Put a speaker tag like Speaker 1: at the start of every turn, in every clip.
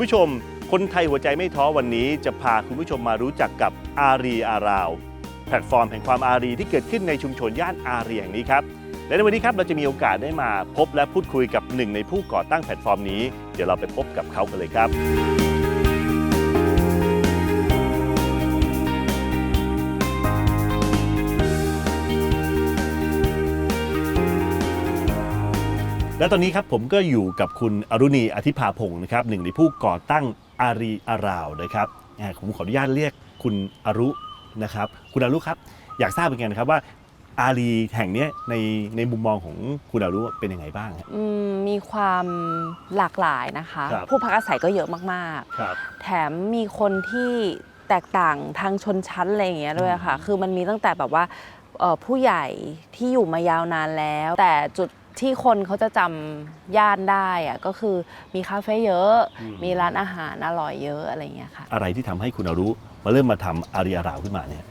Speaker 1: คุณผู้ชม คนไทยหัวใจไม่ท้อวันนี้จะพาคุณผู้ชมมารู้จักกับอารีอาราว แพลตฟอร์มแห่งความอารีที่เกิดขึ้นในชุมชนย่านอารีแห่งนี้ครับและในวันนี้ครับเราจะมีโอกาสได้มาพบและพูดคุยกับหนึ่งในผู้ก่อตั้งแพลตฟอร์มนี้ เดี๋ยวเราไปพบกับเขากันเลยครับ และตอนนี้ครับผมก็อยู่กับคุณอรุณีอธิภาพงศ์นะครับหนึ่งในผู้ก่อตั้งอารีอาราวนะครับอ่าผมขออนุญาตเรียกคุณอรุนะครับ คุณอรุครับ อยากทราบเหมือนกันนะครับว่าอารีแห่งเนี้ยในในมุมมองของคุณอรุเป็นยังไงบ้างครับ
Speaker 2: อืมมีความหลากหลายนะคะ
Speaker 1: ครับ
Speaker 2: ผู้พักอาศัยก็เยอะมาก
Speaker 1: ครับ
Speaker 2: ๆ แถมมีคนที่แตกต่างทางชนชั้นอะไรอย่างเงี้ยด้วยค่ะ คือมันมีตั้งแต่แบบว่าเอ่อผู้ใหญ่ที่อยู่มายาวนานแล้ว แต่จุด ที่คนเขาจะจำย่านได้อะก็คือมีคาเฟ่เยอะ
Speaker 1: อืม
Speaker 2: มีร้านอาหารอร่อยเยอะอะไรอย่างเงี้ยค่ะ
Speaker 1: อะไรที่ทำให้คุณอรุมาเริ่มมาทำอารีอาราวขึ้นมาเนี่ย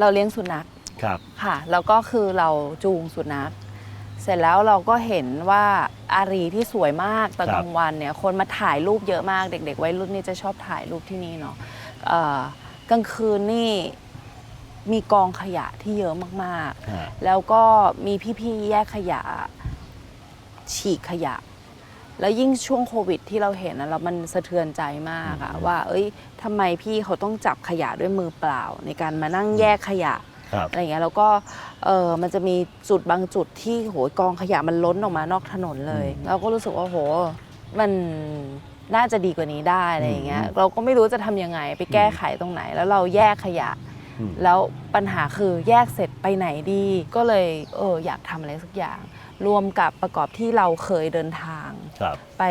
Speaker 2: เราเลี้ยงสุนัข
Speaker 1: ครับ
Speaker 2: ค่ะ แล้วก็คือเราจูงสุนัข เสร็จแล้วเราก็เห็นว่าอารีที่สวยมากตอน
Speaker 1: ครับ
Speaker 2: กลางวันเนี่ยคนมาถ่ายรูปเยอะมากเด็ก ๆ วัยรุ่นนี่จะชอบถ่ายรูปที่นี่เนาะเอ่อกลางคืนนี่มีกองขยะที่เยอะมาก
Speaker 1: ฮะ
Speaker 2: ๆแล้วก็มีพี่ๆ แยกขยะ ฉีกขยะ แล้วยิ่งช่วงโควิดที่เราเห็นนะเรามันสะเทือนใจมากอะว่า เอ้ยทำไมพี่เขาต้องจับขยะด้วยมือเปล่า ในการมานั่งแยกขยะ
Speaker 1: ครับ
Speaker 2: อะไรอย่างเงี้ยแล้วก็เออมันจะมีจุดบางจุดที่โหยกองขยะมันล้นออกมานอกถนนเลย
Speaker 1: อืม
Speaker 2: เราก็รู้สึกว่าโหมันน่าจะดีกว่านี้ได้อะไรอย่างเงี้ย
Speaker 1: อืม
Speaker 2: เราก็ไม่รู้จะทำยังไงไปแก้ไขตรงไหน แล้วเราแยกขยะ
Speaker 1: อืม
Speaker 2: แล้วปัญหาคือแยกเสร็จไปไหนดี ก็เลยเอออยากทำอะไรสักอย่าง รวมกับประกอบที่เราเคยเดินทาง
Speaker 1: ครับ
Speaker 2: ไป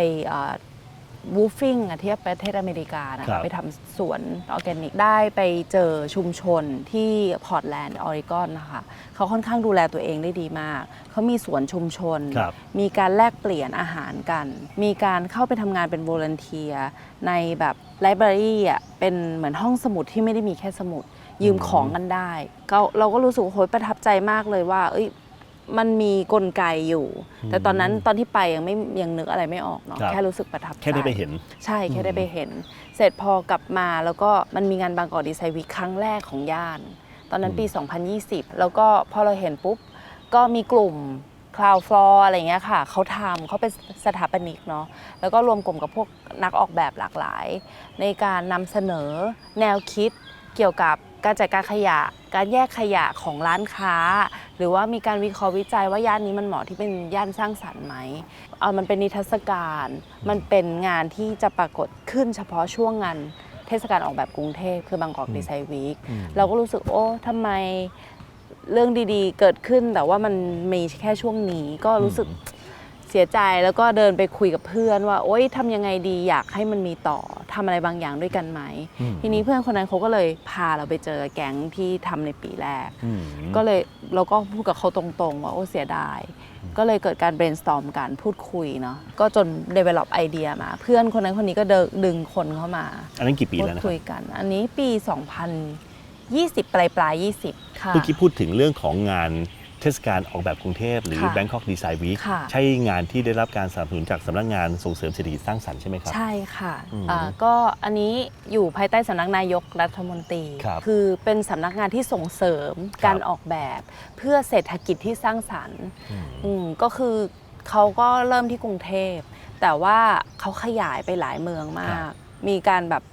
Speaker 2: วูฟิงที่ประเทศอเมริกานะ
Speaker 1: ครั
Speaker 2: คะ
Speaker 1: บ
Speaker 2: ไปทำสวนออร์แกนิกได้ไปเจอชุมชนที่พอร์ตแลนด์ออริกอนนะคะเขาค่อนข้างดูแลตัวเองได้ดีมาก เขามีสวนชุมชน
Speaker 1: ครับ
Speaker 2: มีการแลกเปลี่ยนอาหารกัน มีการเข้าไปทำงานเป็นโวลันเทียในแบบไลบรารีอะเป็นเหมือนห้องสมุดที่ไม่ได้มีแค่สมุดยืม
Speaker 1: อืม
Speaker 2: ของกันได้ก็เราก็รู้สึกว่าโหยประทับใจมากเลยว่าเอ้ย มันมีกลไกอยู่ แต่ตอนนั้นตอนที่ไปยังไม่ยังนึกอะไรไม่ออกเนาะ
Speaker 1: ครับ
Speaker 2: แค่รู้สึกประทับใจ
Speaker 1: แค่ได้ไปเห็น
Speaker 2: ใช่แค่ได้
Speaker 1: อืม
Speaker 2: ไปเห็น เสร็จพอกลับมาแล้วก็มันมีงานบางกอกดีไซน์วีคครั้งแรกของย่าน ตอนนั้นปี 2020 แล้วก็พอเราเห็นปุ๊บ ก็มีกลุ่มคลาวฟลออะไรเงี้ยค่ะเขาทำเขาเป็นสถาปนิกเนาะแล้วก็รวมกลุ่มกับพวกนักออกแบบหลากหลาย ในการนำเสนอแนวคิดเกี่ยวกับ การจัดการขยะ การแยกขยะของร้านค้า หรือว่ามีการวิเคราะห์วิจัยว่าย่านนี้มันเหมาะที่เป็นย่านสร้างสรรค์ไหมเอามันเป็นนิทรรศการ มันเป็นงานที่จะปรากฏขึ้นเฉพาะช่วงงานเทศกาลออกแบบกรุงเทพคือบางกอกดีไซน์วีค
Speaker 1: อืม
Speaker 2: เราก็รู้สึกโอ้ทำไมเรื่องดีๆ เกิดขึ้นแต่ว่ามันมีแค่ช่วงนี้ก็รู้สึกเสียใจแล้วก็เดินไปคุยกับเพื่อนว่า โอ๊ยทำยังไงดีอยากให้มันมีต่อทำอะไรบางอย่างด้วยกันไหม
Speaker 1: อืม
Speaker 2: ทีนี้เพื่อนคนนั้นเขาก็เลยพาเราไปเจอแก๊งที่ทำในปีแรก
Speaker 1: อืม
Speaker 2: ก็เลยเราก็พูดกับเขาตรงๆ ว่าโอ้เสียดาย ก็เลยเกิดการ brainstorm กันพูดคุยเนาะก็จน develop ไอเดียมา เพื่อนคนนั้นคนนี้ก็เดินดึงคนเข้ามา
Speaker 1: อันนั้นกี่ปี
Speaker 2: พูด
Speaker 1: แล้วนะค
Speaker 2: คุ
Speaker 1: รับ
Speaker 2: ยกัน อันนี้ปี 2020 ปลายปลายๆ20ค่ะ
Speaker 1: เมื่อกี้พูดถึงเรื่องของงานเทศกาลออกแบบกรุงเทพหรือ
Speaker 2: ค่ะ
Speaker 1: Bangkok Design Week
Speaker 2: ค่ะ
Speaker 1: ใช่งานที่ได้รับการสนับสนุนจากสำนักงานส่งเสริมเศรษฐกิจสร้างสรรค์ใช่ไหมครับ
Speaker 2: ใช่ค่ะ
Speaker 1: อืม
Speaker 2: อ่าก็อันนี้อยู่ภายใต้สำนักนายกรัฐมนตรี
Speaker 1: ครับ
Speaker 2: อเป็นสำนักงานที่ส่งเสริม
Speaker 1: ครับ
Speaker 2: การออกแบบ เพื่อเศรษฐกิจที่สร้างสรรค์
Speaker 1: อืม
Speaker 2: อืมก็คือเขาก็เริ่มที่กรุงเทพ แต่ว่าเขาขยายไปหลายเมืองมากมีการแบบ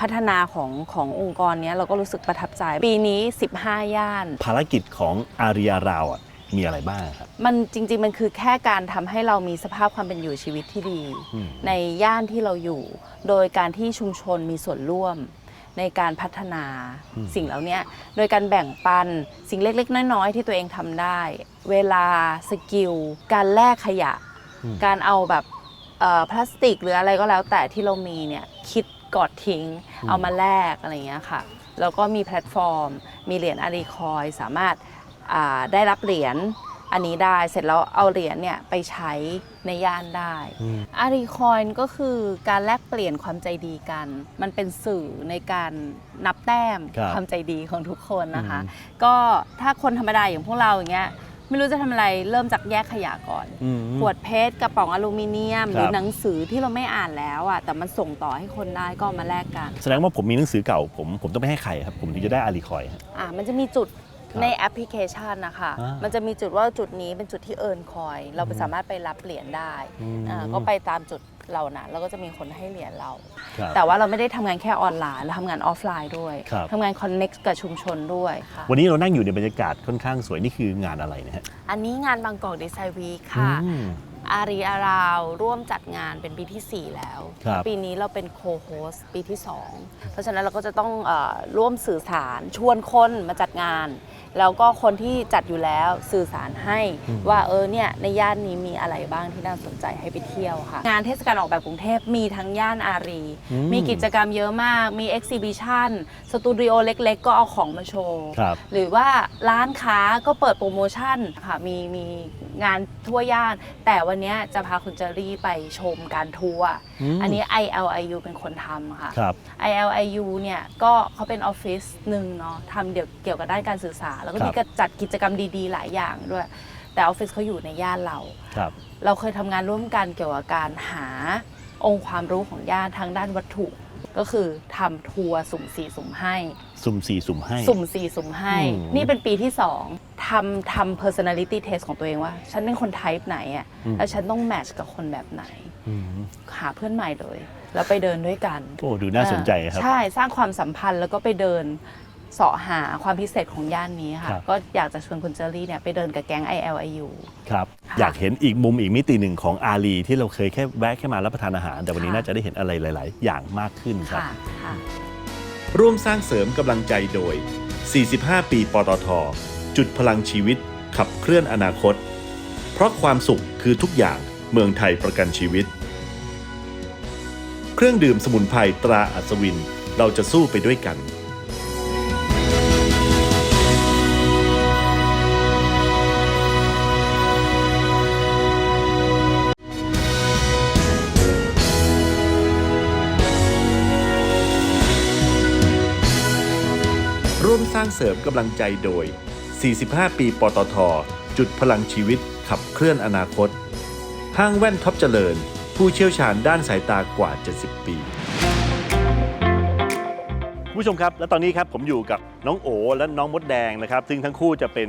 Speaker 2: พัฒนาของขององค์กรเนี้ยเราก็รู้สึกประทับใจ ปีนี้ 15 ย่าน
Speaker 1: ภารกิจของอารียาราวอะมีอะไรบ้างครับ
Speaker 2: มันจริง ๆ มันคือแค่การทำให้เรามีสภาพความเป็นอยู่ชีวิตที่ดี
Speaker 1: อืม
Speaker 2: ในย่านที่เราอยู่ โดยการที่ชุมชนมีส่วนร่วม ในการพัฒนา
Speaker 1: อืม
Speaker 2: สิ่งเหล่านี้โดยการแบ่งปันสิ่งเล็กๆ น้อยๆ ที่ตัวเองทำได้ เวลาสกิล การแลกขยะ
Speaker 1: อืม
Speaker 2: การเอาแบบเอ่อพลาสติกหรืออะไรก็แล้วแต่ที่เรามีเนี่ยคิด กอดทิ้ง เอามาแลกอะไรอย่างเงี้ยค่ะ แล้วก็มีแพลตฟอร์ม มีเหรียญอารีคอยสามารถอ่าได้รับเหรียญอันนี้ได้เสร็จแล้วเอาเหรียญเนี่ยไปใช้ในย่านได้
Speaker 1: อืม
Speaker 2: อารีคอยก็คือการแลกเปลี่ยนความใจดีกัน มันเป็นสื่อในการนับแต้ม
Speaker 1: ครับ
Speaker 2: ความใจดีของทุกคนนะคะ
Speaker 1: อืม
Speaker 2: ก็ถ้าคนธรรมดาอย่างพวกเราอย่างเงี้ย ไม่รู้จะทำอะไรเริ่มจากแยกขยะก่อน
Speaker 1: อืม
Speaker 2: ขวดเพชรกระป๋องอลูมิเนียม
Speaker 1: ครับ
Speaker 2: หรือหนังสือที่เราไม่อ่านแล้วอะแต่มันส่งต่อให้คนได้ก็เอามาแลกกัน
Speaker 1: แสดงว่าผมมีหนังสือเก่าผมผมต้องไม่ให้ใครครับผมถึงจะได้อารีคอยครับ
Speaker 2: อ่ามันจะมีจุด
Speaker 1: ครับ
Speaker 2: ในแอปพลิเคชันนะคะ
Speaker 1: อ่ามั
Speaker 2: มันจะมีจุดว่าจุดนี้เป็นจุดที่เอิร์นคอย เราไปสามารถไปรับเหรียญได้
Speaker 1: อืม
Speaker 2: อ่าก็ไปตามจุด เรานะแล้วก็จะมีคนให้เหรียญเรา
Speaker 1: ครับ
Speaker 2: แต่ว่าเราไม่ได้ทำงานแค่ออนไลน์เราทำงานออฟไลน์ด้วย
Speaker 1: ครับ
Speaker 2: ทำงานคอนเน็กกับชุมชนด้วยค่ะ
Speaker 1: วันนี้เรานั่งอยู่ในบรรยากาศค่อนข้างสวยนี่คืองานอะไรนะฮะ
Speaker 2: อันนี้งานบางกอกดีไซน์วีคค่ะ
Speaker 1: อืม
Speaker 2: อารีอาราวร่วมจัดงานเป็นปีที่4 แล้ว
Speaker 1: ครับ
Speaker 2: ปีนี้เราเป็นโคโฮสปีที่ 2 เพราะฉะนั้นเราก็จะต้องเออร่วมสื่อสารชวนคนมาจัดงาน แล้วก็คนที่จัดอยู่แล้วสื่อสารให้
Speaker 1: อืม
Speaker 2: ว่าเออเนี่ยในย่านนี้มีอะไรบ้างที่น่าสนใจให้ไปเที่ยวค่ะ งานเทศกาลออกแบบกรุงเทพมีทั้งย่านอารี
Speaker 1: อืม
Speaker 2: มีกิจกรรมเยอะมาก มีเอ็กซิบิชันสตูดิโอเล็ก ๆ ก็เอาของมาโชว์
Speaker 1: ครับ
Speaker 2: หรือว่าร้านค้าก็เปิดโปรโมชั่นค่ะมีมีงานทั่วย่าน แต่วันเนี้ยจะพาคุณเจอรี่ไปชมการทัวร์
Speaker 1: ม
Speaker 2: อันนี้ ILIU เป็นคนทำค่ะ
Speaker 1: ครับ
Speaker 2: ILIU เนี่ยก็เขาเป็นออฟฟิศหนึ่งเนาะทำเดี๋ยวเกี่ยวกับด้านการสื่อสารแล้วก็
Speaker 1: ครับ
Speaker 2: มีการจัดกิจกรรมดีๆ หลายอย่างด้วย แต่ออฟฟิศเขาอยู่ในย่านเรา
Speaker 1: ครับ
Speaker 2: เราเคยทำงานร่วมกันเกี่ยวกับการหาองค์ความรู้ของย่านทางด้านวัตถุ ก็คือทำทัวร์สุ่มสี่สุ่มให้
Speaker 1: สุ่มสี่สุ่มให้
Speaker 2: สุ่มสี่สุ่มให้
Speaker 1: อืม
Speaker 2: นี่เป็นปีที่สองทำทำ personality test ของตัวเองว่า ฉันเป็นคน type ไหนอะ
Speaker 1: อืม
Speaker 2: แล้วฉันต้อง match กับคนแบบไหน
Speaker 1: อืม
Speaker 2: หาเพื่อนใหม่เลย แล้วไปเดินด้วยกัน
Speaker 1: โอ้ดูน่าสนใจครับ
Speaker 2: ใช่สร้างความสัมพันธ์แล้วก็ไปเดิน เสาะหาความพิเศษของย่านนี้ค่ะ
Speaker 1: ครับ
Speaker 2: ก็อยากจะชวนคุณเจอรี่เนี่ยไปเดินกับแก๊ง ILIU
Speaker 1: ครับ
Speaker 2: ค่ะ
Speaker 1: อยากเห็นอีกมุมอีกมิติหนึ่งของอารีที่เราเคยแค่แวะแค่มารับประทานอาหาร แต่วันนี้
Speaker 2: ค่ะ
Speaker 1: น่าจะได้เห็นอะไรหลาย ๆ อย่างมากขึ้นครับ
Speaker 2: ค่ะค่ะ
Speaker 1: ร่วมสร้างเสริมกำลังใจโดย 45 ปีปตท จุดพลังชีวิต ขับเคลื่อนอนาคต เพราะความสุขคือทุกอย่างเมืองไทยประกันชีวิต เครื่องดื่มสมุนไพรตราอัศวิน เราจะสู้ไปด้วยกัน สร้างเสริมกำลังใจโดย 45 ปีปตท จุดพลังชีวิตขับเคลื่อนอนาคต ห้างแว่นท็อปเจริญ ผู้เชี่ยวชาญด้านสายตากว่า 70 ปีผู้ชมครับ และตอนนี้ครับผมอยู่กับน้องโอและน้องมดแดงนะครับ ซึ่งทั้งคู่จะเป็น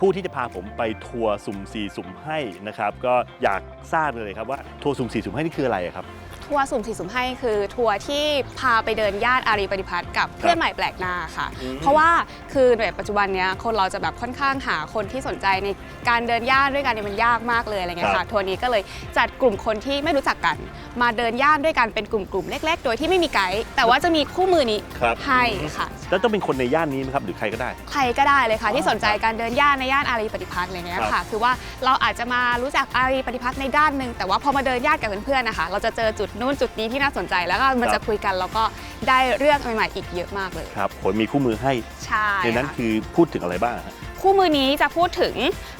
Speaker 1: ผู้ที่จะพาผมไปทัวร์สุ่มสี่สุ่มให้นะครับ ก็อยากทราบเลยครับว่าทัวร์สุ่มสี่สุ่มให้นี่คืออะไรครับ
Speaker 3: ทัวร์สุ่มสี่สุ่มให้คือทัวร์ที่พาไปเดินย่านอารีปฏิพัฒน์กับเพื่อนใหม่แปลกหน้าค่ะ
Speaker 1: อืม
Speaker 3: เพราะว่าคือในปัจจุบันเนี้ยคนเราจะแบบค่อนข้างหาคนที่สนใจในการเดินย่านด้วยกันเนี่ยมันยากมากเลยอะไรเงี้ย
Speaker 1: ครั
Speaker 3: ค่ะ
Speaker 1: บ
Speaker 3: ทัวร์นี้ก็เลยจัดกลุ่มคนที่ไม่รู้จักกัน มาเดินย่านด้วยกันเป็นกลุ่มๆเล็ก ๆ โดยที่ไม่มีไกด์แต่ว่าจะมีคู่มือนี้
Speaker 1: ครับ
Speaker 3: ให้ค่ะ
Speaker 1: แล้วต้องเป็นคนในย่านนี้ไหมครับหรือใครก็ได้
Speaker 3: ใครก็ได้เลยค่ะ
Speaker 1: อ๋อ
Speaker 3: ที่สนใจการเดินย่านในย่านอารีปฏิพัฒน์อะไรเงี้ย
Speaker 1: ครั
Speaker 3: ค่ะ
Speaker 1: บ
Speaker 3: คือว่าเราอาจจะมารู้จักอารีปฏิพัฒน์ในด้านหนึ่งแต่ว่าพอมาเดินย่านกับเพื่อนๆนะคะ เราจะเจอจุดนู้นจุดนี้ที่น่าสนใจแล้วก็มันจะคุยกันแล้วก็ได้เรื่องใหม่ๆอีกเยอะมากเลย
Speaker 1: ครับผมมีคู่มือให้
Speaker 3: ใช่
Speaker 1: ในนั้น
Speaker 3: ค่ะ
Speaker 1: คือพูดถึงอะไรบ้างฮะ
Speaker 3: คู่มือนี้จะพูดถึง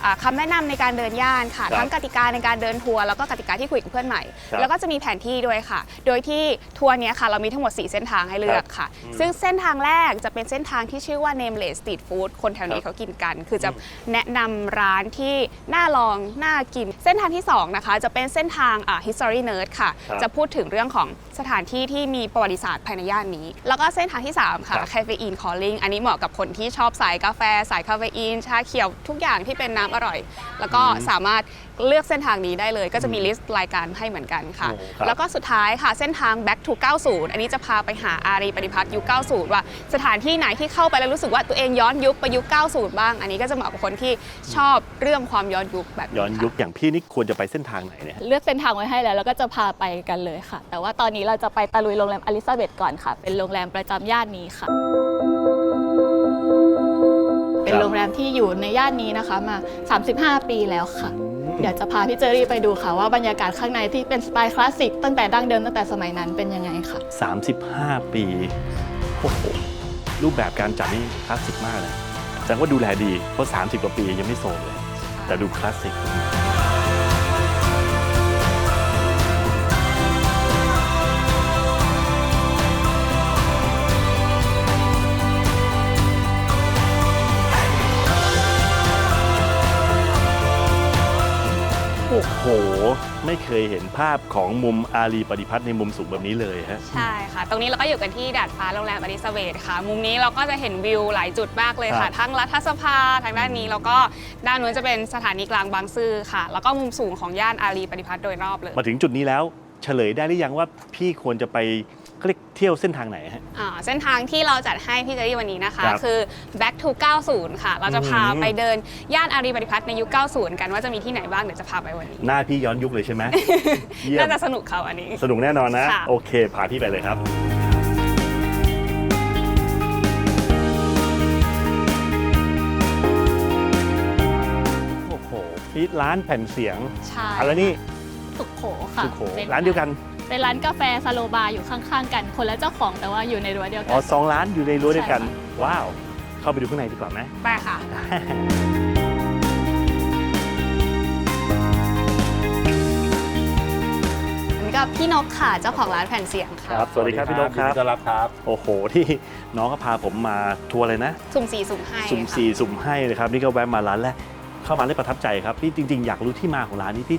Speaker 3: อ่าคำาแนะนำในการเดินย่านค่ะ
Speaker 1: ครับ
Speaker 3: ทั้งกติกาในการเดินทัวร์แล้วก็กติกาที่คุยกับเพื่อนใหม่
Speaker 1: ครับ
Speaker 3: แล้วก็จะมีแผนที่ด้วยค่ะ โดยที่ทัวร์เนี้ยค่ะเรามีทั้งหมด 4 เส้นทางให้เลือกค่ะ
Speaker 1: อืม
Speaker 3: ซึ่งเส้นทางแรกจะเป็นเส้นทางที่ชื่อว่า Nameless Street Food คนแถวนี้
Speaker 1: ครับ
Speaker 3: เขากินกัน คือจะ
Speaker 1: อืม
Speaker 3: แนะนำร้านที่น่าลองน่ากิน เส้นทางที่2นะคะจะเป็นเส้นทางอ่า History Nerd ค่ะ
Speaker 1: ครับ
Speaker 3: จะพูดถึงเรื่องของ สถานที่ที่มีประวัติศาสตร์ภายในย่านนี้ แล้วก็เส้นทางที่ 3 ค่ะ
Speaker 1: ครับ
Speaker 3: Caffeine Calling อันนี้เหมาะกับคนที่ชอบสายกาแฟ สายคาเฟอีน ชาเขียวทุกอย่างที่เป็นน้ำอร่อย แล้วก็
Speaker 1: อืม
Speaker 3: สามารถ เลือกเส้นทางนี้ได้เลย ก็จะมีลิสต์รายการให้เหมือนกันค่ะ
Speaker 1: โอ้ครับ
Speaker 3: แล้วก็สุดท้ายค่ะเส้นทาง back to 90 อันนี้จะพาไปหาอารีปฏิพัฒน์ยุค 90 ว่าสถานที่ไหนที่เข้าไปแล้วรู้สึกว่าตัวเองย้อนยุคไปยุค 90 บ้าง อันนี้ก็จะเหมาะกับคนที่ชอบเรื่องความย้อนยุคแบบนี้
Speaker 1: ย้อน
Speaker 3: ค่ะ
Speaker 1: ยุคอย่างพี่นี่ควรจะไปเส้นทางไหนเนี่ย
Speaker 4: เลือกเส้นทางไว้ให้แล้ว แล้วก็จะพาไปกันเลยค่ะ แต่ว่าตอนนี้เราจะไปตะลุยโรงแรมอลิซาเบธก่อนค่ะ เป็นโรงแรมประจำย่านนี้ค่ะ เป็นโรงแรมที่อยู่ในย่านนี้นะคะมา 35 ปีแล้วค่ะ เดี๋ยวจะพาพี่เจอรี่ไปดูค่ะว่าบรรยากาศข้างในที่เป็นสไตล์คลาสสิกตั้งแต่ดั้งเดิมตั้งแต่สมัยนั้นเป็นยังไงค่ะ
Speaker 1: 35 ปีโอ้โหรูปแบบการจัดนี่คลาสสิกมากเลยแสดงว่าดูแลดีเพราะ 30 กว่าปียังไม่โซมเลย แต่ดูคลาสสิก ไม่เคยเห็นภาพของมุมอารีปฏิพัฒน์ในมุมสูงแบบนี้เลยฮะ
Speaker 3: ใช่ค่ะ ตรงนี้เราก็อยู่กันที่ดาดฟ้าโรงแรมอริสเวทค่ะ มุมนี้เราก็จะเห็นวิวหลายจุดมากเลย
Speaker 1: ครั
Speaker 3: ค่ะ
Speaker 1: บ
Speaker 3: ทั้งรัฐสภาทางด้านนี้แล้วก็ด้านนู้นจะเป็นสถานีกลางบางซื่อค่ะ แล้วก็มุมสูงของย่านอารีปฏิพัฒน์โดยรอบเลย
Speaker 1: มาถึงจุดนี้แล้วเฉลยได้หรือยังว่าพี่ควรจะไป เขาเรียกเที่ยวเส้นทางไหนฮะ
Speaker 3: อ่าเส้นทางที่เราจัดให้พี่เจอรี่วันนี้นะคะ
Speaker 1: ครับ
Speaker 3: คือ back to 90 ค่ะ เราจะพา
Speaker 1: อืม
Speaker 3: ไปเดินย่านอารีปฏิพัฒน์ในยุค 90 กันว่าจะมีที่ไหนบ้างเดี๋ยวจะพาไปวันนี้
Speaker 1: หน้าพี่ย้อนยุคเลยใช่ไหม เยี่ยม
Speaker 3: น่าจะสนุกค่ะวันนี้
Speaker 1: สนุกแน่นอนนะ
Speaker 3: ค่ะ
Speaker 1: โอเค พาพี่ไปเลยครับ โอ้โหนี่ร้านแผ่นเสียง
Speaker 4: ใช่
Speaker 1: อะไรนี่
Speaker 4: สุขโขค่ะ
Speaker 1: สุโข
Speaker 4: ป็
Speaker 1: ร้านเดียวกัน
Speaker 4: เป็นร้านกาแฟสโลบาร์อยู่ข้างๆ กัน คนละเจ้าของแต่ว่าอยู่ในรั้วเดียวกั
Speaker 1: อ๋อสองร้านอยู่ในรั้วเดียวกัน
Speaker 4: ใช่ค่
Speaker 1: ว้าว เข้าไปดูข้างในดีกว่าไหม
Speaker 3: ไปค่ะอันนี้ก็พี่นกค่ะเจ้าของร้านแผ่นเสียง
Speaker 1: ค
Speaker 3: ค่ะ
Speaker 1: รับ สวัสดีครับพี่นกครับ
Speaker 5: ยินดีต้อนรับครับ
Speaker 1: โอ้โห ที่น้องก็พาผมมาทัวร์เลยนะ
Speaker 3: สุ่มสี่สุ่มให้
Speaker 1: สุ่ม
Speaker 3: ค่ะ
Speaker 1: สี่สุ่มให้เลยครับ นี่ก็แวะมาร้านแรกเข้ามาได้ประทับใจครับพี่จริง ๆ อยากรู้ที่มาของร้านนี้พี่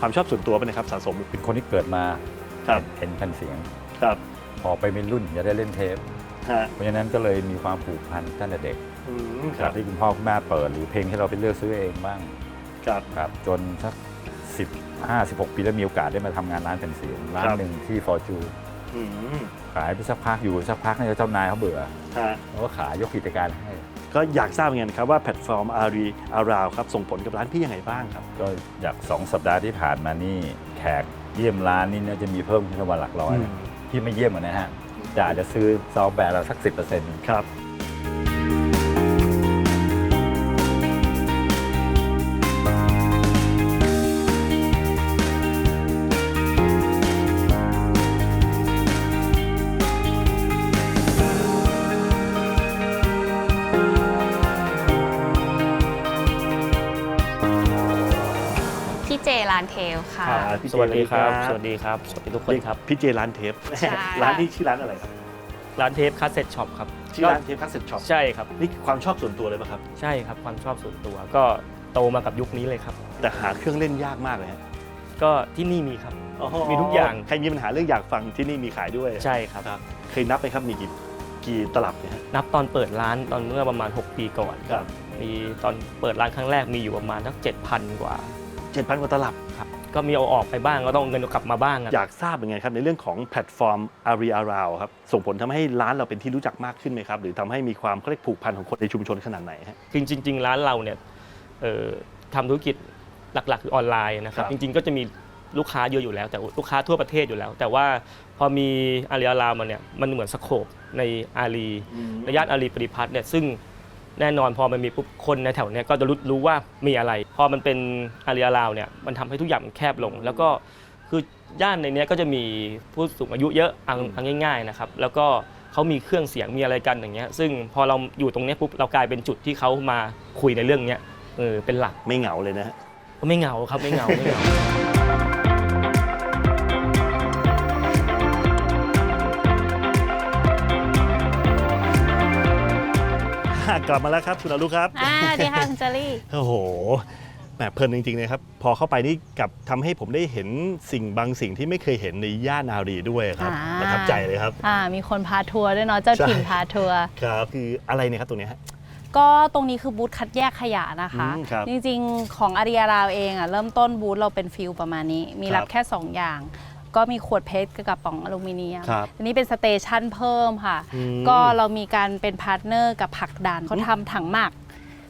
Speaker 1: ความชอบส่วนตัวเป็นนะครับสะสม
Speaker 5: เป็นคนที่เกิดมา
Speaker 1: ครับ
Speaker 5: เห็นแผ่นเสียง
Speaker 1: ครับ
Speaker 5: พอไปเป็นรุ่นจะได้เล่นเทป
Speaker 1: ฮะ
Speaker 5: เพราะฉะนั้นก็เลยมีความผูกพันตั้งแต่เด็ก
Speaker 1: อืมค
Speaker 5: จา
Speaker 1: รั
Speaker 5: ก
Speaker 1: บ
Speaker 5: ที่คุณพ่อคุณแม่เปิด หรือเพลงที่เราไปเลือกซื้อเองบ้าง
Speaker 1: ครับ
Speaker 5: ครับจนสักสิบห้าสิบหกปีแล้วมีโอกาสได้มาทำงานร้านแผ่นเสียงร้าน
Speaker 1: ครับ
Speaker 5: หนึ่งที่ฟอร์จู
Speaker 1: อืม
Speaker 5: ขายไปสักพักอยู่สักพักเนี่ยเจ้านายเขาเบื่อ
Speaker 1: ฮะ
Speaker 5: เขาก็ขายยกกิจการให้
Speaker 1: ก็อยากทราบเหมือนกันครับว่าแพลตฟอร์มอารีอาราวครับส่งผลกับร้านพี่ยังไงบ้างครับ
Speaker 5: ก็จากสองสัปดาห์ที่ผ่านมานี่แขกเยี่ยมร้านนี่น่าจะมีเพิ่มขึ้นวันหลักร้อยนะที่ไม่เยี่ยมอะนะฮะจะอาจจะซื้อซองแบบเราสักสิบเปอร์เซ็นต์
Speaker 1: ครับ
Speaker 3: ร้านเทลค่ะ
Speaker 1: ครับ พี่เจ
Speaker 6: สวัสดีครับ
Speaker 1: เลยครับ
Speaker 6: สวัสดีครับ สวัสดีทุกคนครับ
Speaker 1: พี่เจร้านเทป
Speaker 3: ใช่
Speaker 1: ร้านนี้ชื่อร้านอะไรครับ
Speaker 6: ร้านเทปคาสเซ็ตช็อปครับ
Speaker 1: ชื่อร้านเทปคัสเซ็ตช็อป
Speaker 6: ใช่ครับ
Speaker 1: นี่ความชอบส่วนตัวเลยป่ะครับ
Speaker 6: ใช่ครับ ความชอบส่วนตัว ก็โตมากับยุคนี้เลยครับ
Speaker 1: แต่หาเครื่องเล่นยากมากเลยฮะ
Speaker 6: ก็ที่นี่มีครับ มีทุกอย่าง
Speaker 1: ใครมีปัญหาเรื่องอยากฟังที่นี่มีขายด้วย
Speaker 6: ใช่ครับ
Speaker 1: ครับเคยนับไหมครับมีกี่กี่ตลับเนี่ยฮะ
Speaker 6: นับตอนเปิดร้านตอนเมื่อประมาณ 6 ปีก่อน
Speaker 1: ครับ
Speaker 6: มีตอนเปิดร้านครั้งแรกมีอยู่ประมาณสัก7,000 กว่า
Speaker 1: เจ็ดพันกว่าตลับ
Speaker 6: ครับก็มีเอาออกไปบ้างก็ต้องเอาเงินกลับมาบ้างอะ
Speaker 1: อยากทราบเป็นไงครับในเรื่องของแพลตฟอร์มอารีอาราวครับส่งผลทำให้ร้านเราเป็นที่รู้จักมากขึ้นไหมครับ หรือทำให้มีความเขาเรียกผูกพันของคนในชุมชนขนาดไหนฮะ
Speaker 6: จริงจริง ๆ ร้านเราเนี่ยเอ่อทำธุรกิจหลักๆคือออนไลน์นะครับ
Speaker 1: ครับ
Speaker 6: จริง ๆ ก็จะมีลูกค้าเยอะอยู่แล้ว แต่ลูกค้าทั่วประเทศอยู่แล้ว แต่ว่าพอมีอารีอารามาเนี่ยมันเหมือนสโคปในอารี ระยะอารีปฏิพัฒน์เนี่ยซึ่ง แน่นอนพอมันมีปุ๊บคนในแถวเนี้ยก็จะรู้รู้ว่ามีอะไร พอมันเป็นอารีอาราวเนี่ยมันทำให้ทุกอย่างมันแคบลง แล้วก็คือย่านในเนี้ยก็จะมีผู้สูงอายุเยอะเอาเอาง่ายๆนะครับแล้วก็เขามีเครื่องเสียงมีอะไรกันอย่างเงี้ยซึ่งพอเราอยู่ตรงเนี้ยปุ๊บเรากลายเป็นจุดที่เขามาคุยในเรื่องเนี้ยเออเป็นหลัก
Speaker 1: ไม่เหงาเลยนะฮะ
Speaker 6: ก็ไม่เหงาครับไม่เหงาไม่เหงา
Speaker 1: กลับมาแล้วครับคุณอารุครับ
Speaker 7: อ่าสวัสดีค่ะคุณเจอรี่
Speaker 1: โอ้โหแหมเพลินจริงๆเลยครับ พอเข้าไปนี่กลับทำให้ผมได้เห็นสิ่งบางสิ่งที่ไม่เคยเห็นในย่านนารีด้วยครับ
Speaker 7: อ่า
Speaker 1: ประทับใจเลยครับ
Speaker 7: อ่ามีคนพาทัวร์ด้วยเนาะเจ้าถิ่น
Speaker 1: ใช่
Speaker 7: พาทัวร์
Speaker 1: ครับคืออะไรเนี่ยครับตรงเนี้ยฮะ
Speaker 7: ก็ตรงนี้คือบูธคัดแยกขยะนะคะ
Speaker 1: อืมครับ
Speaker 7: จริงๆ ของอาริยาราวเองอะเริ่มต้นบูธเราเป็นฟิลประมาณนี้ มีรับ
Speaker 1: ครับ
Speaker 7: แค่ 2 อย่าง ก็มีขวดเพชรกับกระป๋องอลูมิเนียม
Speaker 1: ครับ
Speaker 7: อันนี้เป็นสเตชันเพิ่มค่ะ
Speaker 1: อืม
Speaker 7: ก็เรามีการเป็นพาร์ทเนอร์กับผักดันเขาทำถังหมัก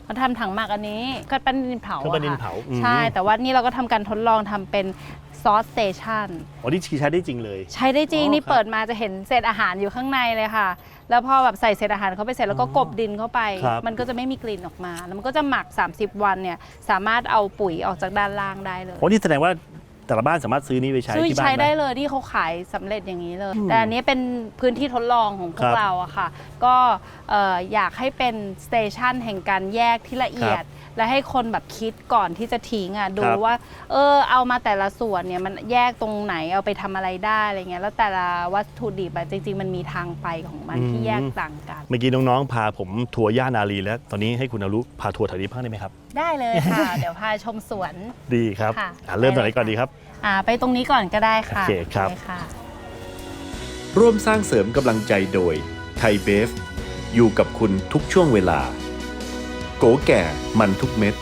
Speaker 7: เขาทำถังหมักอันนี้ก็เป็นดินเผา
Speaker 1: เครื่องปั้นดิน
Speaker 7: อะค่ะ
Speaker 1: เผาอืม
Speaker 7: ใช่ แต่ว่านี่เราก็ทำการทดลองทำเป็นซอสสเตชัน
Speaker 1: อ๋อนี่ใช้ได้จริงเลย
Speaker 7: ใช้ได้จริง
Speaker 1: อ๋อ
Speaker 7: นี่
Speaker 1: ครับ
Speaker 7: เปิดมาจะเห็นเศษอาหารอยู่ข้างในเลยค่ะ แล้วพอแบบใส่เศษอาหารเข้าไปเสร็จแล้วก็
Speaker 1: อ๋อก
Speaker 7: บดินเข้าไป
Speaker 1: ครับ
Speaker 7: มันก็จะไม่มีกลิ่นออกมา แล้วมันก็จะหมัก 30 วันเนี่ยสามารถเอาปุ๋ยออกจากด้านล่างได้เลย
Speaker 1: โอ้นี่แสดงว่า แต่ละบ้านสามารถซื้อนี้ไปใช้
Speaker 7: ซื้อ
Speaker 1: ที่บ้าน
Speaker 7: ใช้
Speaker 1: ไหม
Speaker 7: ได้ เลยที่เขาขายสำเร็จอย่างนี้เลย
Speaker 1: อืม
Speaker 7: แต่อันนี้เป็นพื้นที่ทดลองของพว
Speaker 1: ครั
Speaker 7: ก
Speaker 1: บ
Speaker 7: เราอะค่ะ ก็เอ่ออยากให้เป็นสเตชันแห่งการแยกที่ละเอียด และให้คนแบบคิดก่อนที่จะทิ้งอะดู
Speaker 1: ครับ
Speaker 7: ว่า เออ เอามาแต่ละส่วนเนี่ยมันแยกตรงไหนเอาไปทำอะไรได้อะไรเงี้ยแล้วแต่ละวัตถุดิบอะจริง ๆ มันมีทางไปของมันที่แยกต่างกัน
Speaker 1: เมื่อกี้น้องๆพาผมทัวร์ย่านนารีแล้ว ตอนนี้ให้คุณอารุพาทัวร์แถวนี้บ้างได้ไหมครับ
Speaker 7: ได้เลยค่ะ เดี๋ยวพาชมสวน
Speaker 1: ดีครับ
Speaker 7: ค่ะ
Speaker 1: อะเริ่มตรงไหนก่อนดีครับ
Speaker 7: อ่าไปตรงนี้ก่อนก็ได้ค่ะ
Speaker 1: โอเคครับ
Speaker 7: ไปค่ะ
Speaker 1: ร่วมสร้างเสริมกำลังใจโดยไทยเบฟอยู่กับคุณทุกช่วงเวลา โกแก่มันทุกเม็ด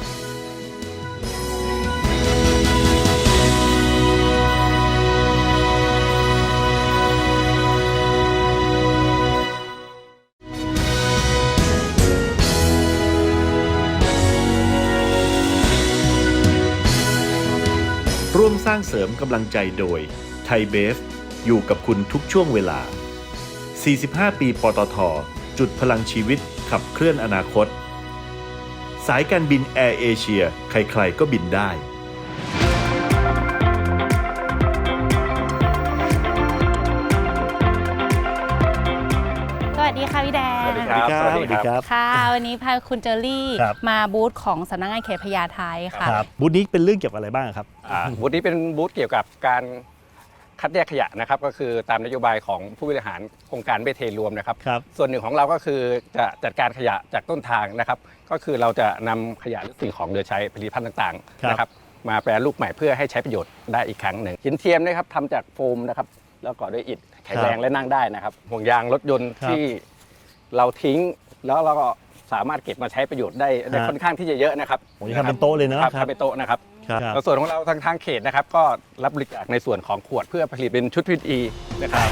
Speaker 1: ร่วมสร้างเสริมกำลังใจโดยไทยเบฟ อยู่กับคุณทุกช่วงเวลา 45 ปี ปตท จุดพลังชีวิตขับเคลื่อนอนาคต สายการบินแอร์เอเชียใครๆก็บินได้
Speaker 7: สวัสดีค่ะพี่แดง
Speaker 8: สวัสดีครับ
Speaker 1: สวัสดีครับ
Speaker 7: ค่ะวันนี้พาคุณเจอรี่
Speaker 1: ครับ
Speaker 7: มาบูธของสำนักงานเขตพญาไทค่ะ
Speaker 1: ครับบูธนี้เป็นเรื่องเกี่ยวกับอะไรบ้างครับ
Speaker 9: อ่าบูธนี้เป็นบูธเกี่ยวกับการ คัดแยกขยะนะครับก็คือตามนโยบายของผู้บริหารโครงการเบเทรวมนะครับ
Speaker 1: ครับ
Speaker 9: ส่วนหนึ่งของเราก็คือจะจัดการขยะจากต้นทางนะครับ ก็คือเราจะนำขยะหรือสิ่งของเหลือใช้ผลิตภัณฑ์ต่าง
Speaker 1: ครับ
Speaker 9: ๆนะครับมาแปรรูปใหม่เพื่อให้ใช้ประโยชน์ได้อีกครั้งหนึ่งหินเทียมนะครับทำจากโฟมนะครับแล้วก่อด้วยอิฐแข็งแรงและนั่งได้นะครับห่วงยางรถยนต์
Speaker 1: ครับ
Speaker 9: ที่เราทิ้ง แล้วเราก็สามารถเก็บมาใช้ประโยชน์ได้ได้
Speaker 1: ฮะ
Speaker 9: ค่อนข้างที่จะเยอะนะครับ
Speaker 1: โอ้ยทำเป็นโต๊ะเลยเนอะ
Speaker 9: ครับ
Speaker 1: ครับ
Speaker 9: ทำเป็นโต๊ะนะครับ
Speaker 1: ครับ
Speaker 9: แล้วส่วนของเราทางทางเขตนะครับ ก็รับบริจาคในส่วนของขวดเพื่อผลิตเป็นชุด PPE นะครับ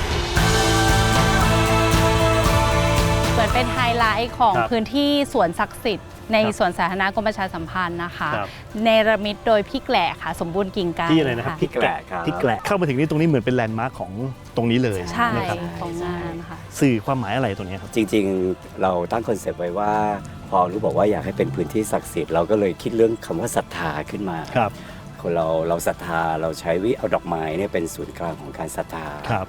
Speaker 7: เหมือนเป็นไฮไลท์ของ
Speaker 1: ครับ
Speaker 7: พื้นที่สวนศักดิ์สิทธิ์ใน
Speaker 1: ครับ
Speaker 7: สวนสาธารณะกรมประชาสัมพันธ์นะคะ
Speaker 1: ครับ
Speaker 7: เนรมิตโดยพี่แกละค่ะ สมบูรณ์กิ่งการ
Speaker 1: ที่อะไรนะครับ
Speaker 9: พี่แกละครับ
Speaker 1: ที่แกละเข้ามาถึงนี่ตรงนี้เหมือนเป็นแลนด์มาร์คของตรงนี้เลย
Speaker 7: ใช่
Speaker 1: นะครับ
Speaker 7: ของงานค่ะ
Speaker 1: สื่อความหมายอะไรตรงนี้ครับ
Speaker 10: จริงๆ เราตั้งคอนเซปต์ไว้ว่า พอรู้บอกว่าอยากให้เป็นพื้นที่ศักดิ์สิทธิ์เราก็เลยคิดเรื่องคำว่าศรัทธาขึ้นมา
Speaker 1: ครับ
Speaker 10: คนเราเราศรัทธาเราใช้วิเอาดอกไม้เนี่ยเป็นศูนย์กลางของการศรัทธา
Speaker 1: ครับ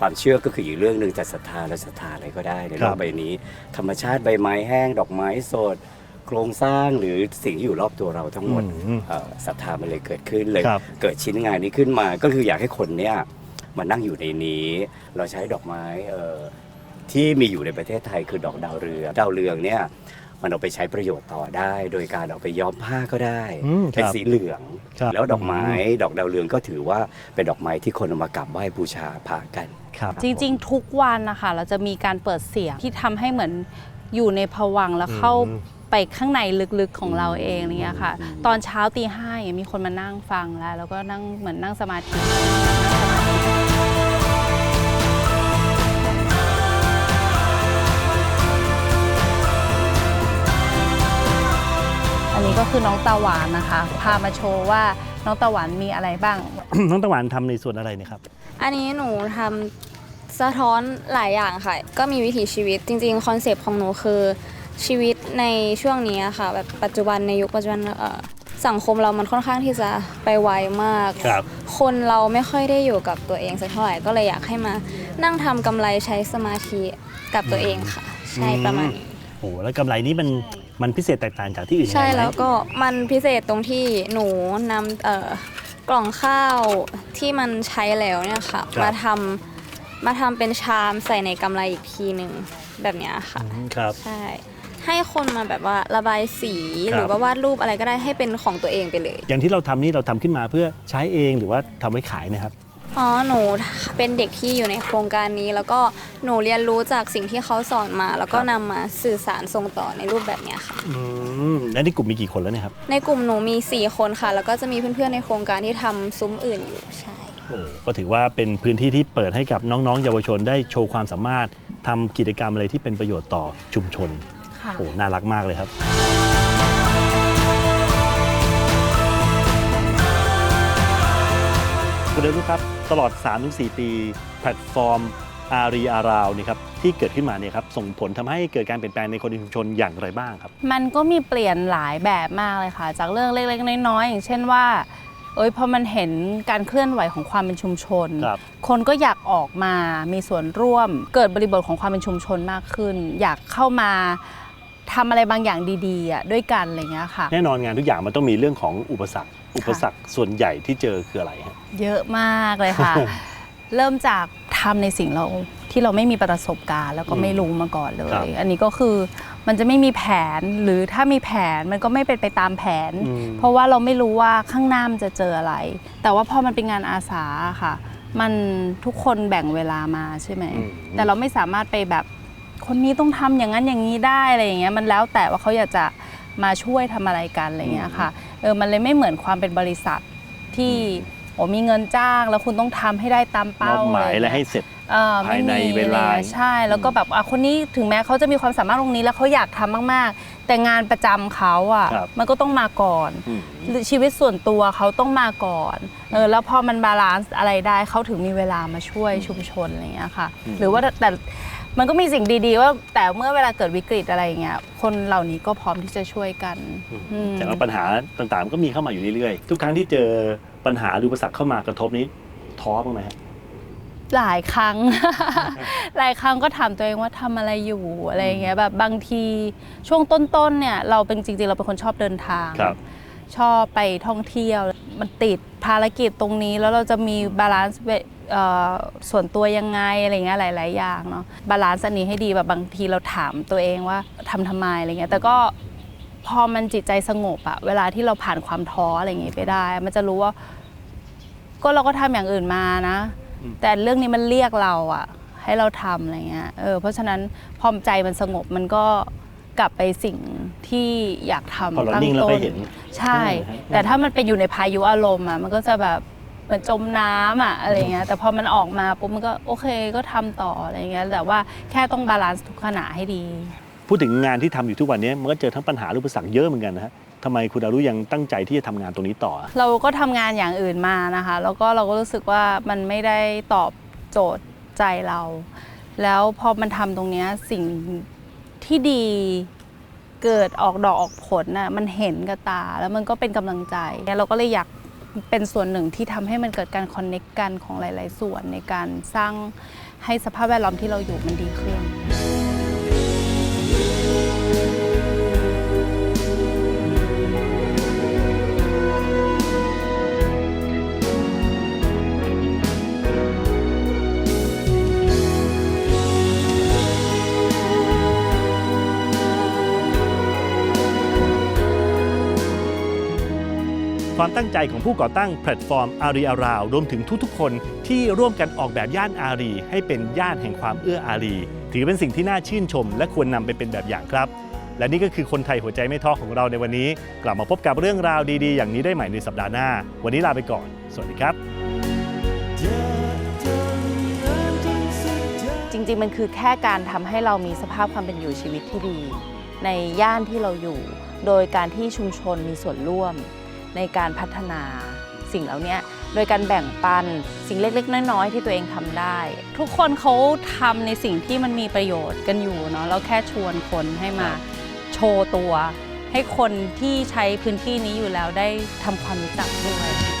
Speaker 10: ความเชื่อก็คืออีกเรื่องหนึ่งแต่ศรัทธาแล้วศรัทธาอะไรก็ได้ในโล
Speaker 1: ครั
Speaker 10: ก
Speaker 1: บ
Speaker 10: ใบนี้ ธรรมชาติใบไม้แห้ง ดอกไม้สด โครงสร้างหรือสิ่งที่อยู่รอบตัวเราทั้งหมด
Speaker 1: อืม
Speaker 10: เอ่อศรัทธามันเลยเกิดขึ้นเลย
Speaker 1: ครับ
Speaker 10: เกิดชิ้นงานนี้ขึ้นมาก็คืออยากให้คนเนี่ยมานั่งอยู่ในนี้ เราใช้ดอกไม้เอ่อที่มีอยู่ในประเทศไทยคือดอกดาวเรืองดาวเรืองเนี่ย มันเอาไปใช้ประโยชน์ต่อได้ โดยการเอาไปย้อมผ้าก็ได้
Speaker 1: อืม
Speaker 10: เป็น
Speaker 1: ครับ
Speaker 10: สีเหลือง
Speaker 1: ครับ
Speaker 10: แล้วดอกไม้ดอกดาวเรืองก็ถือว่าเป็นดอกไม้ที่คนเอามากราบไหว้บูชาพระกัน
Speaker 1: ครับ
Speaker 7: จริง ๆ ทุกวันนะคะเราจะมีการเปิดเสียงที่ทำให้เหมือนอยู่ในภวังค์แล้วเข้า
Speaker 1: อืม
Speaker 7: ไปข้างในลึกๆของเราเองอะไรเงี้ยค่ะ ตอนเช้าตีห้าอย่างเงี้ยมีคนมานั่งฟังแล้ว แล้วก็นั่งเหมือนนั่งสมาธินั่งสมาธิ นนี้ก็คือน้องตาหวานนะคะ พามาโชว์ว่าน้องตาหวานมีอะไรบ้าง
Speaker 1: น้องตะวันทำในส่วนอะไรเนะครับ
Speaker 11: อันนี้หนูทำสะท้อนหลายอย่างค่ะ ก็มีวิถีชีวิตจริงๆ คอนเซปต์ของหนูคือชีวิตในช่วงนี้ค่ะแบบปัจจุบันในยุคปัจจุบันเอ่อสังคมเรามันค่อนข้างที่จะไปไวมาก
Speaker 1: ครับ
Speaker 11: คนเราไม่ค่อยได้อยู่กับตัวเองสักเท่าไหร่ก็เลยอยากให้มานั่งทำกำไรใช้สมาธิกับตัวเองค่ะ ใช่ประมาณนี้
Speaker 1: โอ้โหแล้วกำไรนี้มัน มันพิเศษแตกต่างจากที่อื่นยังไง
Speaker 11: ใช่
Speaker 1: ไหม
Speaker 11: แล้วก็มันพิเศษตรงที่หนูนำเอ่อกล่องข้าวที่มันใช้แล้วเนี่ยค่ะ มาทำมาทำเป็นชามใส่ในกำไรอีกทีหนึ่งแบบเนี้ยค่ะ
Speaker 1: อืมครับ
Speaker 11: ใช่ ให้คนมาแบบว่าระบายสี
Speaker 1: ครับ
Speaker 11: หรือว่าวาดรูปอะไรก็ได้ให้เป็นของตัวเองไปเลย
Speaker 1: อย่างที่เราทำนี่เราทำขึ้นมาเพื่อใช้เองหรือว่าทำไว้ขายนะครับ
Speaker 11: อ๋อ หนูเป็นเด็กที่อยู่ในโครงการนี้ แล้วก็หนูเรียนรู้จากสิ่งที่เขาสอนมา แล้วก็
Speaker 1: ครับ
Speaker 11: นำมาสื่อสารส่งต่อในรูปแบบเนี้ยค่ะ
Speaker 1: อืมแล้วในกลุ่มมีกี่คนแล้วเนี่ยครับ
Speaker 11: ในกลุ่มหนูมี 4 คนค่ะ แล้วก็จะมีเพื่อนๆในโครงการที่ทำซุ้มอื่นอยู่ใช่
Speaker 1: ก็ถือว่าเป็นพื้นที่ที่เปิดให้กับน้องๆ เยาวชนได้โชว์ความสามารถทำกิจกรรมอะไรที่เป็นประโยชน์ต่อชุมชน
Speaker 7: ค่ะ
Speaker 1: โอ้น่ารักมากเลยครับ คุณเดลุครับ ตลอด 3-4 ปี แพลตฟอร์มอารีอาราวนี่ครับที่เกิดขึ้นมาเนี่ยครับส่งผลทำให้เกิดการเปลี่ยนแปลงในคนในชุมชนอย่างไรบ้างครับ
Speaker 7: มันก็มีเปลี่ยนหลายแบบมากเลยค่ะ จากเรื่องเล็กๆน้อยๆอย่างเช่นว่าเอ้ยพอมันเห็นการเคลื่อนไหวของความเป็นชุมชน
Speaker 1: ครับ
Speaker 7: คนก็อยากออกมามีส่วนร่วม เกิดบริบทของความเป็นชุมชนมากขึ้น อยากเข้ามาทำอะไรบางอย่างดีๆอะด้วยกันอะไรเงี้ยค่ะ
Speaker 1: แน่นอนงานทุกอย่างมันต้องมีเรื่องของอุปสรรค อุปสรรคส่วนใหญ่ที่เจอคืออะไรครับ
Speaker 7: เยอะมากเลยค่ะ เริ่มจากทำในสิ่งเราที่เราไม่มีประสบการณ์แล้วก็
Speaker 1: อืม
Speaker 7: ไม่รู้มาก่อนเล
Speaker 1: ครับ
Speaker 7: ยอันนี้ก็คือมันจะไม่มีแผนหรือถ้ามีแผนมันก็ไม่เป็นไปตามแผน
Speaker 1: อืม
Speaker 7: เพราะว่าเราไม่รู้ว่าข้างหน้ามันจะเจออะไร แต่ว่าพอมันเป็นงานอาสาค่ะ มันทุกคนแบ่งเวลามาใช่ไหม
Speaker 1: อืม
Speaker 7: แต่เราไม่สามารถไปแบบคนนี้ต้องทำอย่างนั้นอย่างนี้ได้อะไรอย่างเงี้ยมันแล้วแต่ว่าเขาอยากจะมาช่วยทำอะไรกันอะไรอย่างเงี้ยค่ะ เออมันเลยไม่เหมือนความเป็นบริษัทที่โอ้มีเงินจ้างแล้วคุณต้องทำให้ได้ตาม
Speaker 1: ม
Speaker 7: เป้า
Speaker 1: อบหมาย
Speaker 7: อ
Speaker 1: และ
Speaker 7: ไร
Speaker 1: ให้
Speaker 7: เงี้ย
Speaker 1: เสร็จ
Speaker 7: เอ่อ
Speaker 1: ภายใน
Speaker 7: ไม่มี
Speaker 1: เวลา
Speaker 7: อะไรงี้ยใช่แล้วก็แบบอะคนนี้ถึงแม้เขาจะมีความสามารถตรงนี้แล้วเขาอยากทำมาก ๆ แต่งานประจำเขาอะ
Speaker 1: ครับ
Speaker 7: มันก็ต้องมาก่อน
Speaker 1: อืม
Speaker 7: หรือชีวิตส่วนตัวเขาต้องมาก่อนเออแล้วพอมันบาลานซ์อะไรได้เขาถึงมีเวลามาช่วยชุมชนอะไรอย่างเงี้ยค่ะ หรือว่าแต่ มันก็มีสิ่งดีๆว่าแต่เมื่อเวลาเกิดวิกฤตอะไรอย่างเงี้ยคนเหล่านี้ก็พร้อมที่จะช่วยกันอืม
Speaker 1: แต่ว่าปัญหาต่างๆมันก็มีเข้ามาอยู่เรื่อยๆ ทุกครั้งที่เจอปัญหาหรืออุปสรรคเข้ามากระทบนี้ท้อบ้างไหมฮะ
Speaker 7: หลายครั้ง หลายครั้งก็ถามตัวเองว่าทำอะไรอยู่อะไรอย่างเงี้ยแบบบางทีช่วงต้นๆเนี่ยเราเป็นจริงๆเราเป็นคนชอบเดินทาง
Speaker 1: ครับ
Speaker 7: ชอบไปท่องเที่ยว มันติดภารกิจตรงนี้แล้วเราจะมีบาลานซ์ ส่วนตัวยังไงอะไรเงี้ยหลาย ๆ อย่างเนาะบาลานซ์อันนี้ให้ดีแบบบางทีเราถามตัวเองว่าทำทำไมอะไรเงี้ยแต่ก็พอมันจิตใจสงบอะเวลาที่เราผ่านความท้ออะไรอย่างงี้ไปได้ มันจะรู้ว่า ก็เราก็ทำอย่างอื่นมานะ
Speaker 1: อืม
Speaker 7: แต่เรื่องนี้มันเรียกเราอะให้เราทำอะไรเงี้ยเออเพราะฉะนั้นพอใจมันสงบมันก็กลับไปสิ่งที่อยากทำ
Speaker 1: พอเรา
Speaker 7: ตั้ง
Speaker 1: นิ่งแล้ว
Speaker 7: ต้
Speaker 1: ก็
Speaker 7: น
Speaker 1: เห็น
Speaker 7: ใช่
Speaker 1: ใช่
Speaker 7: แต่ถ้ามันไปอยู่ในพายุอารมณ์อะมันก็จะแบบ เหมือนจมน้ำอะอะไรเงี้ยแต่พอมันออกมาปุ๊บมันก็โอเคก็ทำต่ออะไรเงี้ยแต่ว่าแค่ต้องบาลานซ์ทุกขณะให้ดี
Speaker 1: พูดถึงงานที่ทำอยู่ทุกวันนี้มันก็เจอทั้งปัญหาหรืออุปสรรคเยอะเหมือนกันนะฮะทำไมคุณดารุยังตั้งใจที่จะทำงานตรงนี้ต่อ
Speaker 7: เราก็ทำงานอย่างอื่นมานะคะ แล้วก็เราก็รู้สึกว่ามันไม่ได้ตอบโจทย์ใจเรา แล้วพอมันทำตรงเนี้ยสิ่งที่ดีเกิดออกดอกออกผลน่ะมันเห็นกับตา แล้วมันก็เป็นกำลังใจแล้วเราก็เลยอยาก เป็นส่วนหนึ่งที่ทำให้มันเกิดการคอนเน็กกันของหลาย ๆ ส่วนในการสร้างให้สภาพแวดล้อมที่เราอยู่มันดีขึ้น
Speaker 1: ความตั้งใจของผู้ก่อตั้งแพลตฟอร์มอารีอาราวรวมถึงทุกๆ คนที่ร่วมกันออกแบบย่านอารี ให้เป็นย่านแห่งความเอื้ออารี ถือเป็นสิ่งที่น่าชื่นชม และควรนำไปเป็นแบบอย่างครับ และนี่ก็คือคนไทยหัวใจไม่ท้อของเราในวันนี้ กลับมาพบกับเรื่องราวดีๆ อย่างนี้ได้ใหม่ในสัปดาห์หน้า วันนี้ลาไปก่อน สวัสดีครับ
Speaker 7: จริงๆ มันคือแค่การทำให้เรามีสภาพความเป็นอยู่ชีวิตที่ดี ในย่านที่เราอยู่ โดยการที่ชุมชนมีส่วนร่วม ในการพัฒนาสิ่งเหล่านี้โดยการแบ่งปันสิ่งเล็กๆ น้อยๆ ที่ตัวเองทำได้ ทุกคนเขาทำในสิ่งที่มันมีประโยชน์กันอยู่เนาะแล้วแค่ชวนคนให้มาโชว์ตัว ให้คนที่ใช้พื้นที่นี้อยู่แล้วได้ทำความรู้จักด้วย